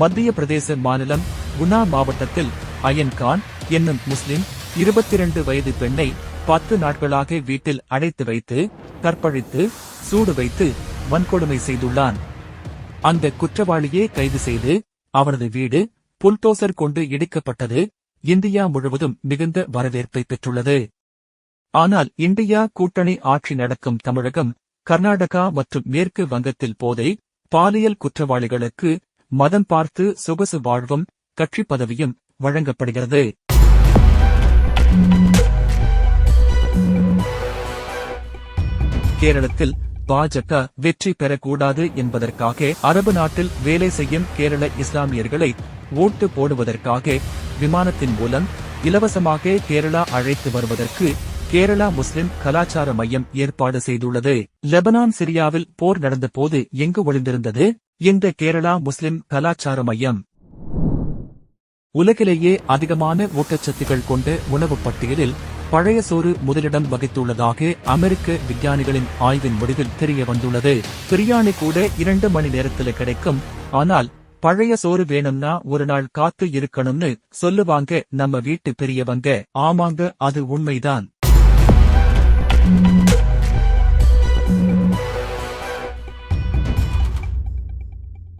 மத்திய பிரதேச மாநிலம் குணா மாவட்டத்தில் அயன்கான் என்னும் முஸ்லிம் இருபத்தி இரண்டு வயது பெண்ணை பத்து நாட்களாக வீட்டில் அடைத்து வைத்து கற்பழித்து சூடு வைத்து வன்கொடுமை செய்துள்ளான். அந்த குற்றவாளியே கைது செய்து அவரது வீடு புல்டோசர் கொண்டு இடிக்கப்பட்டது இந்தியா முழுவதும் மிகுந்த வரவேற்பை பெற்றுள்ளது. ஆனால் இந்தியா கூட்டணி ஆட்சி நடக்கும் தமிழகம் கர்நாடகா மற்றும் மேற்கு வங்கத்தில் போதை பாலியல் குற்றவாளிகளுக்கு மதம் பார்த்து சொகுசு வாழ்வும் கட்சி பதவியும் வழங்கப்படுகிறது. கேரளத்தில் பாஜக வெற்றி பெறக்கூடாது என்பதற்காக அரபு நாட்டில் வேலை செய்யும் கேரள இஸ்லாமியர்களை ஓட்டு போடுவதற்காக விமானத்தின் மூலம் இலவசமாக கேரளா அழைத்து வருவதற்கு கேரளா முஸ்லிம் கலாச்சார மையம் ஏற்பாடு செய்துள்ளது. லெபனான் சிரியாவில் போர் நடந்தபோது எங்கு ஒளிந்திருந்தது? இந்த கேரளா முஸ்லிம் கலாச்சார மையம். உலகிலேயே அதிகமான ஊட்டச்சத்துகள் கொண்ட உணவுப் பட்டியலில் பழைய சோறு முதலிடம் வகித்துள்ளதாக அமெரிக்க விஞ்ஞானிகளின் ஆய்வின் முடிவில் தெரிய வந்துள்ளது. பிரியாணி கூட இரண்டு மணி நேரத்தில் கிடைக்கும். ஆனால் பழைய சோறு வேணும்னா ஒரு நாள் காத்து இருக்கணும்னு சொல்லுவாங்க நம்ம வீட்டு பெரியவங்க. ஆமாங்க அது உண்மைதான்.